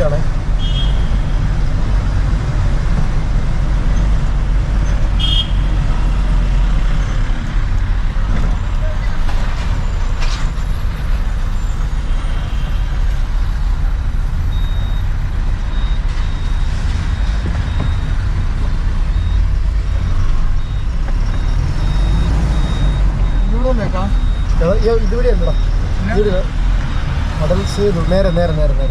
ആണ് ഇതുവരെ നേരെ നേരെ നേരെ നേരെ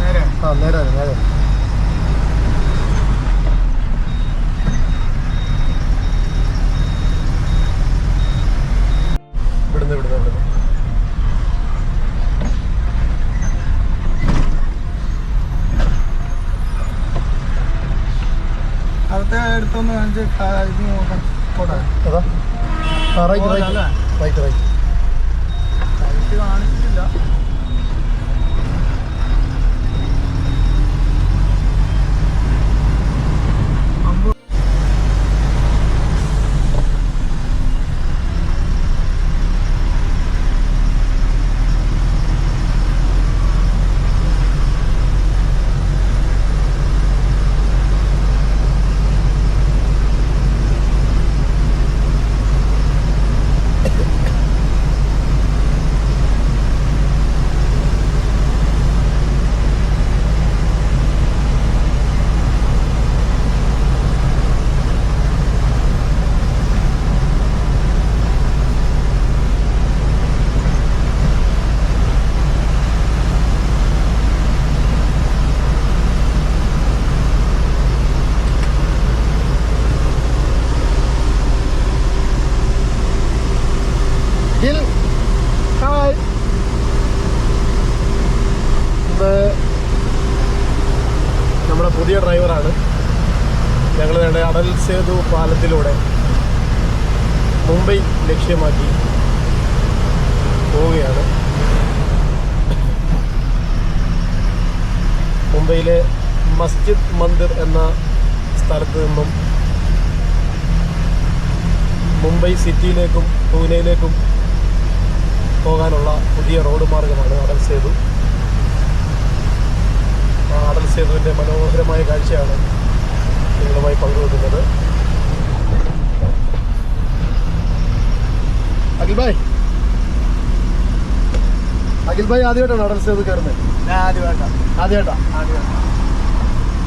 നേരെ ആ നേരെ നേരെ നേരെ ഇവിടുന്ന് ഇവിടുന്ന് ഇവിടുന്ന് അവിടുത്തെ അടുത്തൊന്ന് കാണിച്ച് ക- ഇത് നോക്കാം പോട്ടെ അതാ ആ റൈറ്റ് ഓ, റൈറ്റ് അല്ലേ? റൈറ്റ് റൈറ്റ് ലൈറ്റ് കാണിച്ചിട്ടില്ല അമ്പ് ഗിൽ ഹായ് ഇത് നമ്മുടെ പുതിയ ഡ്രൈവറാണ് ഞങ്ങൾ വേണ്ട അടൽ സേതു പാലത്തിലൂടെ മുംബൈ ലക്ഷ്യമാക്കി പോവുകയാണ്. മുംബൈയിലെ മസ്ജിദ് മന്ദിർ എന്ന സ്ഥലത്ത് നിന്നും മുംബൈ സിറ്റിയിലേക്കും പൂനെയിലേക്കും പോകാനുള്ള പുതിയ റോഡ് മാർഗമാണ് അടൽ സേതു. അടൽ സേതുവിന്റെ മനോഹരമായ കാഴ്ചയാണ് നിങ്ങളുമായി പങ്കുവെക്കുന്നത്. അഖിൽ ഭായ് അഖിൽ ഭായ് ആദ്യമായിട്ടാണ് അഡ്രസ് ചെയ്ത് കയറുന്നത് ഞാൻ ആദ്യമായിട്ടാണ് വേണ്ട ആദ്യമായിട്ടാ. ആദ്യം വേണ്ട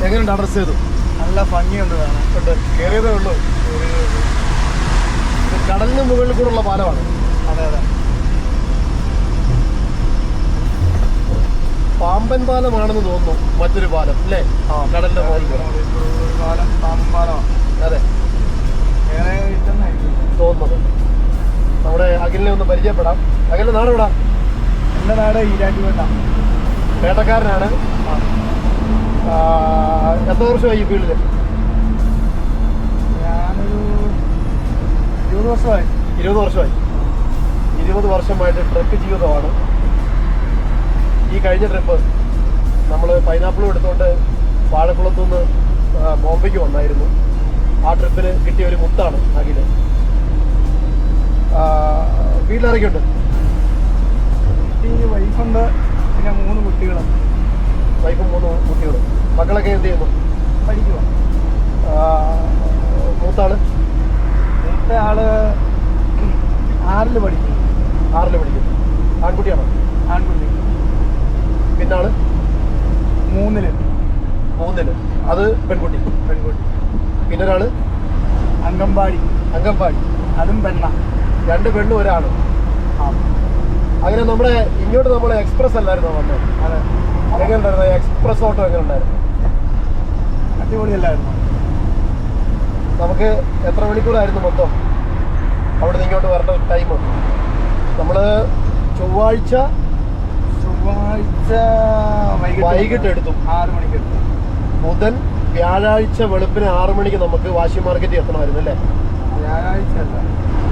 എങ്ങനെയുണ്ട് അഡ്രസ് ചെയ്തു നല്ല ഭംഗിയുണ്ട് കാണാൻ. ഉണ്ട്. കയറിയതേ ഉള്ളൂ. കടലിന് മുകളിൽ കൂടെ ഉള്ള പാലമാണ്. അതെ അതെ. പാമ്പൻ പാലമാണെന്ന് തോന്നുന്നു മറ്റൊരു പാലം അല്ലേ? ആ. കടലിന്റെ മുകളിൽ അതെ. വേറെ തോന്നുന്നത്. നമ്മുടെ അഖിലിനെ ഒന്ന് പരിചയപ്പെടാം. അഖിലിന്റെ നാട് എവിടാ? എന്റെ നാട് ഈരാറ്റുപേട്ട. പേട്ടക്കാരനാണ് എത്ര വർഷമായി ഈ ഫീൽഡിൽ ഞാനൊരു ഇരുപത് വർഷമായി. ഇരുപത് വർഷമായി. ഇരുപത് വർഷമായിട്ട് ട്രക്ക് ജീവിതമാണ്. ഈ കഴിഞ്ഞ ട്രിപ്പ് നമ്മൾ പൈനാപ്പിളും എടുത്തുകൊണ്ട് വാഴക്കുളത്തുനിന്ന് ബോംബെക്ക് വന്നായിരുന്നു. ആ ട്രിപ്പിന് കിട്ടിയ ഒരു മുത്താണ് അഖിൽ. വീട്ടിലിറക്കിയുണ്ട് വൈഫുണ്ട് പിന്നെ മൂന്ന് കുട്ടികളാണ്. വൈഫും മൂന്ന് കുട്ടികളും. മക്കളൊക്കെ എന്ത് ചെയ്യുന്നു? പഠിക്കുക മൂത്താൾ? മൂത്ത ആൾ ആറിൽ പഠിക്കും ആറിൽ പഠിക്കും ആൺകുട്ടിയാണോ? ആൺകുട്ടി. പിന്നാൾ? മൂന്നിൽ. മൂന്നിൽ അത് പെൺകുട്ടി. പെൺകുട്ടി. പിന്നെ ഒരാൾ അംഗൻവാടി. അംഗൻവാടി. അതും പെണ്ണ. രണ്ട് പെണ്ണും ഒരാളും ആ. അങ്ങനെ നമ്മുടെ ഇങ്ങോട്ട് നമ്മൾ എക്സ്പ്രസ് അല്ലായിരുന്നു വന്നത് അതെ. എങ്ങനെ ഉണ്ടായിരുന്നു എക്സ്പ്രസ് ഓട്ടോ എങ്ങനെ ഉണ്ടായിരുന്നു അടിപൊളിയല്ലായിരുന്നു? നമുക്ക് എത്ര മണിക്കൂറായിരുന്നു മൊത്തം? അവിടെ നിന്ന് ഇങ്ങോട്ട് വരേണ്ട ടൈം നമ്മൾ ചൊവ്വാഴ്ച ചൊവ്വാഴ്ച വൈകിട്ട് എടുത്തു. ആറ് മണിക്ക് എടുത്തു. ബുധൻ വ്യാഴാഴ്ച വെളുപ്പിന് ആറു മണിക്ക് നമുക്ക് വാശി മാർക്കറ്റിൽ എത്തണമായിരുന്നു അല്ലേ? വ്യാഴാഴ്ച അല്ല.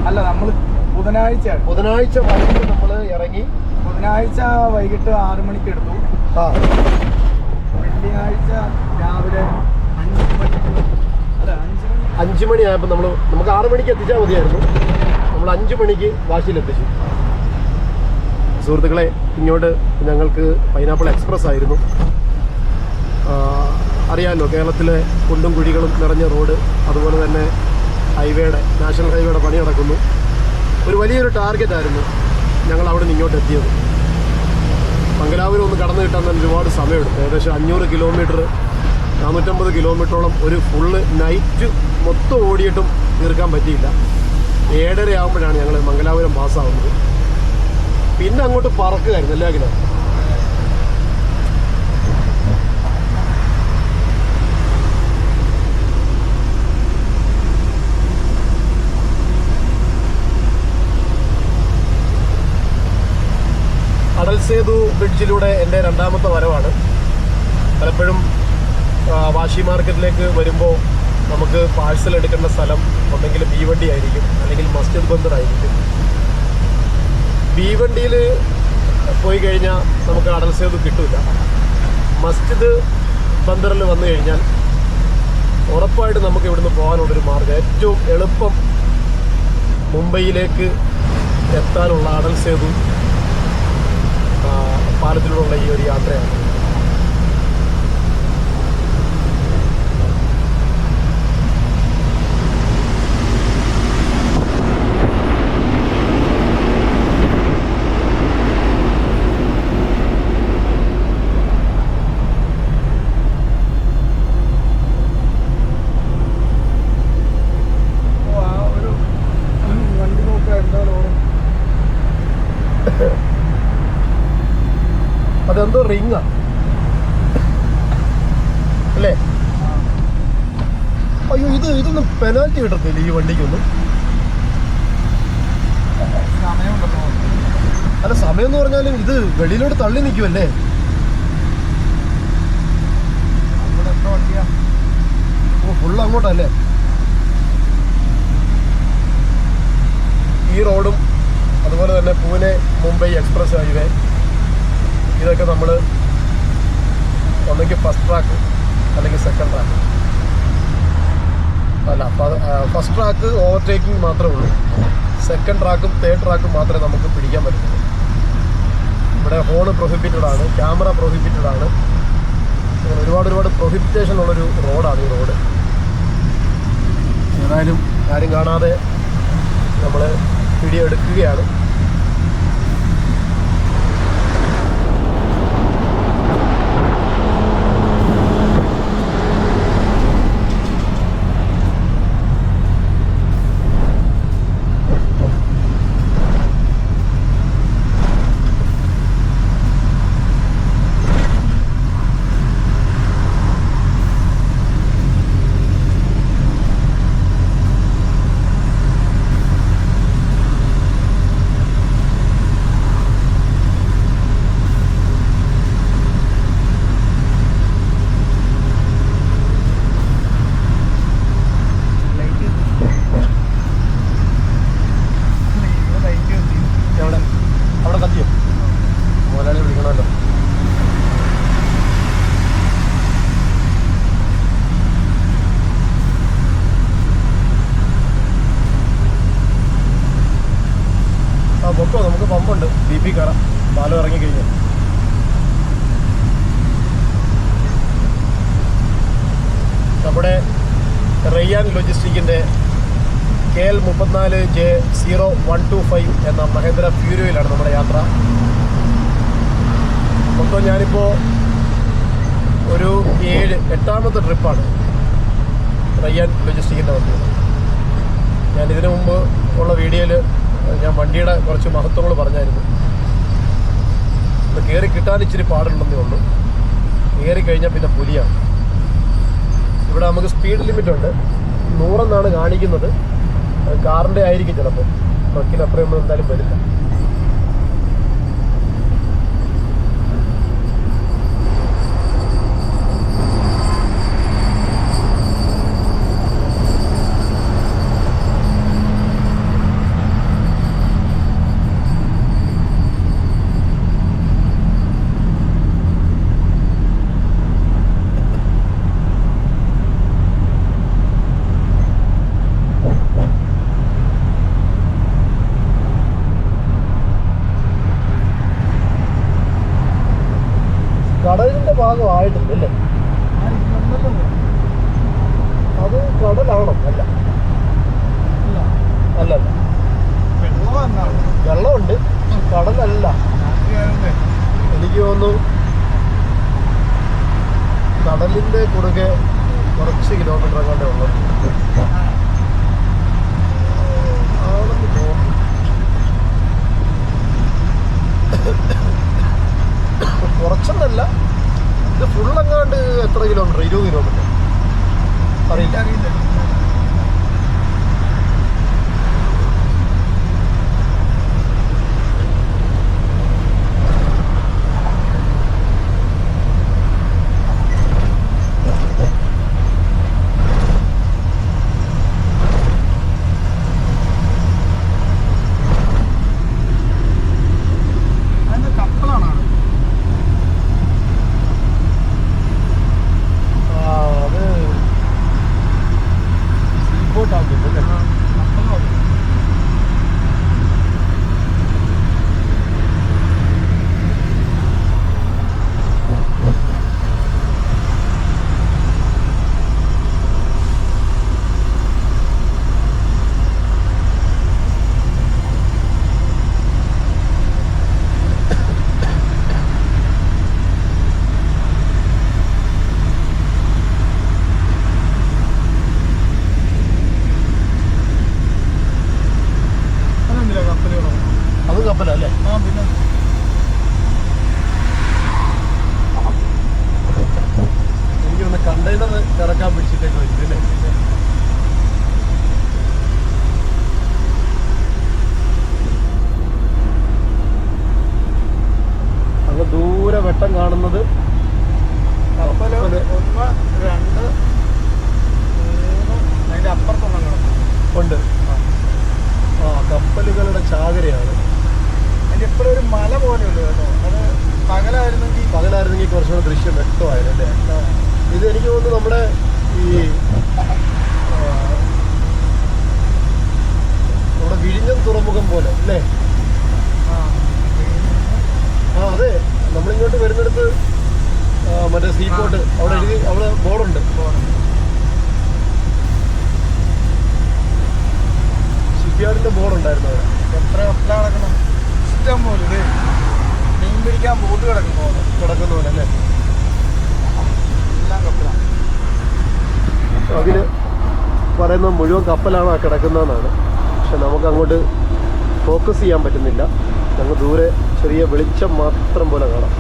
അല്ല നമ്മൾ ബുധനാഴ്ച ബുധനാഴ്ച വൈകിട്ട് നമ്മൾ ഇറങ്ങി ബുധനാഴ്ച വൈകിട്ട് ആറു മണിക്ക് എടുത്തു. ആ. വെള്ളിയാഴ്ച രാവിലെ അഞ്ച് മണിക്ക് അല്ല അഞ്ച് മണി ആയപ്പോൾ മണിയായപ്പോൾ നമ്മൾ നമുക്ക് ആറു മണിക്ക് എത്തിച്ചാൽ മതിയായിരുന്നു. നമ്മൾ അഞ്ച് മണിക്ക് വാശിയിലെത്തിച്ചു സുഹൃത്തുക്കളെ ഇങ്ങോട്ട് ഞങ്ങൾക്ക് പൈനാപ്പിൾ എക്സ്പ്രസ് ആയിരുന്നു. ആ, അറിയാമല്ലോ കേരളത്തിലെ കുണ്ടും കുഴികളും നിറഞ്ഞ റോഡ് അതുപോലെ തന്നെ ഹൈവേയുടെ നാഷണൽ ഹൈവേയുടെ പണി നടക്കുന്നു. ഒരു വലിയൊരു ടാർഗറ്റ് ആയിരുന്നു ഞങ്ങൾ അവിടെ നിന്ന് ഇങ്ങോട്ട് എത്തിയത്. മംഗലാപുരം ഒന്ന് കടന്നു കിട്ടാൻ തന്നെ ഒരുപാട് സമയമെടുത്തു. ഏകദേശം അഞ്ഞൂറ് കിലോമീറ്റർ നാനൂറ്റമ്പത് കിലോമീറ്ററോളം ഒരു ഫുള്ള് നൈറ്റ് മൊത്തം ഓടിയിട്ടും തീർക്കാൻ പറ്റിയില്ല. ഏഴര ആകുമ്പോഴാണ് ഞങ്ങൾ മംഗലാപുരം പാസ്സാവുന്നത് പിന്നെ അങ്ങോട്ട് പറക്കുകയായിരുന്നു എല്ലാ കിലോ അടൽ സേതു ബ്രിഡ്ജിലൂടെ എന്റെ രണ്ടാമത്തെ വരവാണ്. പലപ്പോഴും വാശി മാർക്കറ്റിലേക്ക് വരുമ്പോൾ നമുക്ക് പാഴ്സൽ എടുക്കേണ്ട സ്ഥലം ഒന്നെങ്കിൽ ഭീവണ്ടി ആയിരിക്കും അല്ലെങ്കിൽ മസ്ജിദ് ബന്ദർ ആയിരിക്കും. ഭീവണ്ടിയിൽ പോയി കഴിഞ്ഞാൽ നമുക്ക് കടൽ സേതു കിട്ടില്ല മസ്ജിദ് ബന്ദറിൽ വന്നു കഴിഞ്ഞാൽ ഉറപ്പായിട്ട് നമുക്ക് ഇവിടുന്ന് പോകാനുള്ളൊരു മാർഗം ഏറ്റവും എളുപ്പം മുംബൈയിലേക്ക് എത്താനുള്ള അടൽ സേതു പാലത്തിലൂടെയുള്ള ഈ ഒരു യാത്രയാണ് ഓ, ആ ഒരു വണ്ടി നോക്കുക എന്താ ലോഡ് അതെന്തോ റിങ്ങാ. അല്ലേ? അയ്യോ ഇത് ഇതൊന്നും പെനാൽറ്റി കിട്ടത്തില്ല ഈ വണ്ടിക്കൊന്നും? അല്ല സമയം എന്ന് പറഞ്ഞാലും ഇത് വെളിയിലോട്ട് തള്ളി നിൽക്കുമല്ലേ ഓ ഫുള്ള് അങ്ങോട്ടല്ലേ? ഈ റോഡും അതുപോലെ തന്നെ പൂനെ മുംബൈ എക്സ്പ്രസ് ഹൈവേ ഇതൊക്കെ നമ്മൾ ഒന്നെങ്കിൽ ഫസ്റ്റ് ട്രാക്ക് അല്ലെങ്കിൽ സെക്കൻഡ് ട്രാക്ക് അല്ല ഫസ്റ്റ് ട്രാക്ക് ഓവർടേക്കിംഗ് മാത്രമേ ഉള്ളൂ. സെക്കൻഡ് ട്രാക്കും തേർഡ് ട്രാക്കും മാത്രമേ നമുക്ക് പിടിക്കാൻ പറ്റുള്ളൂ ഇവിടെ ഹോണ് പ്രൊഹിബിറ്റഡ് ആണ് ക്യാമറ പ്രൊഹിബിറ്റഡ് ആണ്. ഒരുപാട് ഒരുപാട് പ്രൊഹിബിറ്റേഷൻ ഉള്ളൊരു റോഡാണ് ഈ റോഡ് ഏതായാലും ആരും കാണാതെ നമ്മൾ വീഡിയോ എടുക്കുകയാണ് ലൈറ്റ് ഇവിടെ ലൈറ്റ് കത്തി എവിടെ അവിടെ കത്തിയോ മുതലാളി വിളിക്കണമല്ലോ ആ പൊക്കോ നമുക്ക് പമ്പുണ്ട് ബി പി കയറാം പാലം ഇറങ്ങിക്കഴിഞ്ഞു നമ്മുടെ റയ്യാൻ ലോജിസ്റ്റിക്കിന്റെ കെ എൽ മുപ്പത്തിനാല് J zero one two five എന്ന മഹേന്ദ്ര ഫ്യൂരിയോയിലാണ് നമ്മുടെ യാത്ര. മൊത്തം ഞാനിപ്പോൾ ഒരു ഏഴ് എട്ടാമത്തെ ട്രിപ്പാണ് റയ്യാൻ ലോജിസ്റ്റിക്കിന്റെ വണ്ടി. ഞാൻ ഇതിനു മുമ്പ് ഉള്ള വീഡിയോയിൽ ഞാൻ വണ്ടിയുടെ കുറച്ച് മഹത്വങ്ങൾ പറഞ്ഞായിരുന്നു. ഇത് കയറി കിട്ടാൻ ഇച്ചിരി പാടുണ്ടെന്നേ ഉള്ളൂ. കയറി കഴിഞ്ഞാൽ പിന്നെ പുലിയാണ്. ഇവിടെ നമുക്ക് സ്പീഡ് ലിമിറ്റ് ഉണ്ട്. നൂറെന്നാണ് കാണിക്കുന്നത്. കാറിന്റെ ആയിരിക്കും ചിലപ്പോൾ ട്രക്കിന് അത്രയൊന്നും എന്തായാലും വരില്ല കടലിന്റെ ഭാഗമായിട്ടുണ്ട് അല്ലേ കടലാണോ അല്ല ഇല്ല അല്ല അല്ല വെള്ളം എന്നാണ് വെള്ളമുണ്ട് കടലല്ല രാത്രിയായതുകൊണ്ടേ എനിക്ക് തോന്നുന്നു കടലിന്റെ കുറുകെ കുറച്ച് കിലോമീറ്റർ അങ്ങോട്ടേ ഉള്ളൂ. ആണെന്ന് കുറച്ചെന്നല്ല ഇത് ഫുള്ളങ്ങാണ്ട് എത്ര കിലോമീറ്റർ ഇരുപത് കിലോമീറ്റർ അറിയില്ല. അറിയില്ല അതിന്റെ കപ്പലാണോ ആ അത് സീ ബോട്ടാകും അല്ലേ കപ്പലോ അതെന്തിനാ കപ്പലുകളോ അത് കപ്പലല്ലേ ആ പിന്നെ എനിക്ക് ഒന്ന് കണ്ടെയ്നർ ഇറക്കാൻ പിടിച്ചിട്ടേക്ക് വരും അല്ലേ അങ്ങ് ദൂരെ വെട്ടം കാണുന്നത് കപ്പൽ കപ്പൽ. ഒന്ന് രണ്ട് മൂന്ന് അതിന്റെ അപ്പുറത്തൊന്നും കിടക്കും ഉണ്ട് ആ കപ്പലുകളുടെ ചാകരയാണ്. അതിന്റെ എപ്പോഴും ഒരു മല പോലെയുള്ളൂ കേട്ടോ. അത് പകലായിരുന്നെങ്കിൽ പകലായിരുന്നെങ്കിൽ കുറച്ചുകൂടെ ദൃശ്യം വ്യക്തമായിരുന്നു അല്ലേ ഇത് എനിക്ക് തോന്നുന്നു നമ്മുടെ ഈ നമ്മുടെ വിഴിഞ്ഞം തുറമുഖം പോലെ അല്ലേ? ആ അതെ. നമ്മളിങ്ങോട്ട് വരുന്നിടത്ത് മറ്റേ സീ പോർട്ട് അവിടെ എഴുതി അവിടെ ബോർഡുണ്ട്. ഷിപ്പ്യാർഡിന്റെ ബോർഡ് ഉണ്ടായിരുന്നു അവിടെ. എത്ര എത്ര കിടക്കണം ഇഷ്ടം പോലെ ഇത് മീൻ പിടിക്കാൻ ബോട്ട് കിടക്കുന്നു പോലെ കിടക്കുന്ന പോലെ അല്ലേ? എല്ലാം കപ്പലാണ് അതിന് പറയുന്ന മുഴുവൻ കപ്പലാണ് ആ കിടക്കുന്നതെന്നാണ്. പക്ഷെ നമുക്ക് അങ്ങോട്ട് ഫോക്കസ് ചെയ്യാൻ പറ്റുന്നില്ല. ഞങ്ങൾ ദൂരെ ചെറിയ വെളിച്ചം മാത്രം പോലെ കാണാം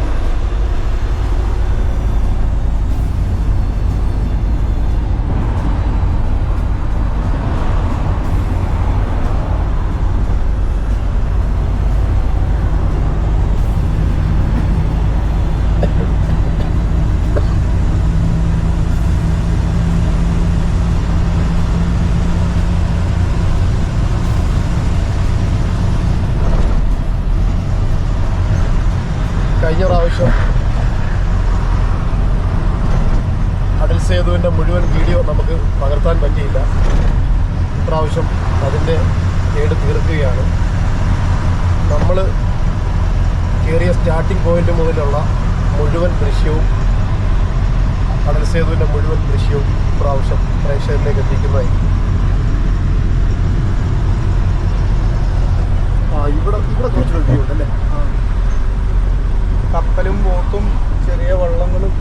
കഴിഞ്ഞ പ്രാവശ്യം അടൽ സേതുവിന്റെ മുഴുവൻ വീഡിയോ നമുക്ക് പകർത്താൻ പറ്റിയില്ല. ഇപ്രാവശ്യം അതിന്റെ കേട് തീർക്കുകയാണ്. നമ്മൾ കയറിയ സ്റ്റാർട്ടിംഗ് പോയിന്റ് മുതലുള്ള മുഴുവൻ ദൃശ്യവും അടൽ സേതുവിന്റെ മുഴുവൻ ദൃശ്യവും ഇപ്രാവശ്യം പ്രേക്ഷകരിലേക്ക് എത്തിക്കുന്നതായിരിക്കും ആ ഇവിടെ ഇവിടെ കുറച്ചൊരു വ്യൂ ഉണ്ടല്ലേ? ആ. ചെറിയ വള്ളങ്ങളും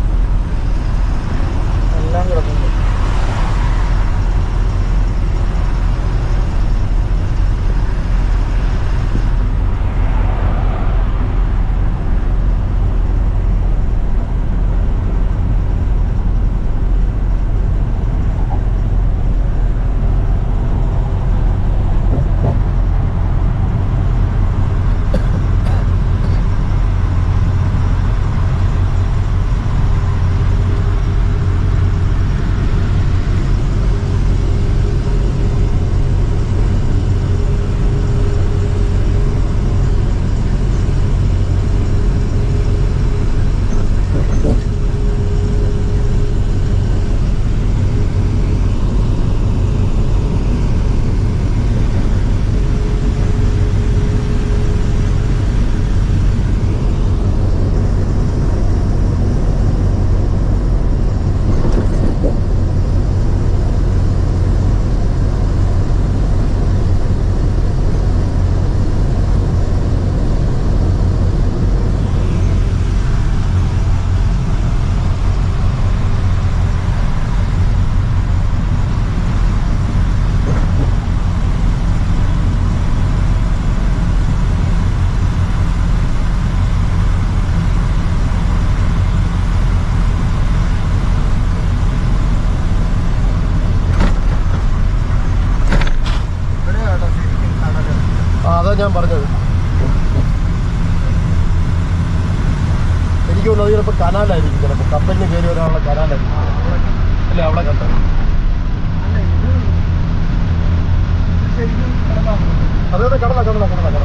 ഞാൻ പറഞ്ഞത്. എനിക്ക് തോന്നുന്നത് ചിലപ്പോൾ കനാലായിരിക്കും ചിലപ്പോൾ കപ്പലിന് കയറി വരാനുള്ള കനാലായിരിക്കും. അല്ലേ? അവിടെ കണ്ടത് അതെ അതെ കടല കടല കടല കടല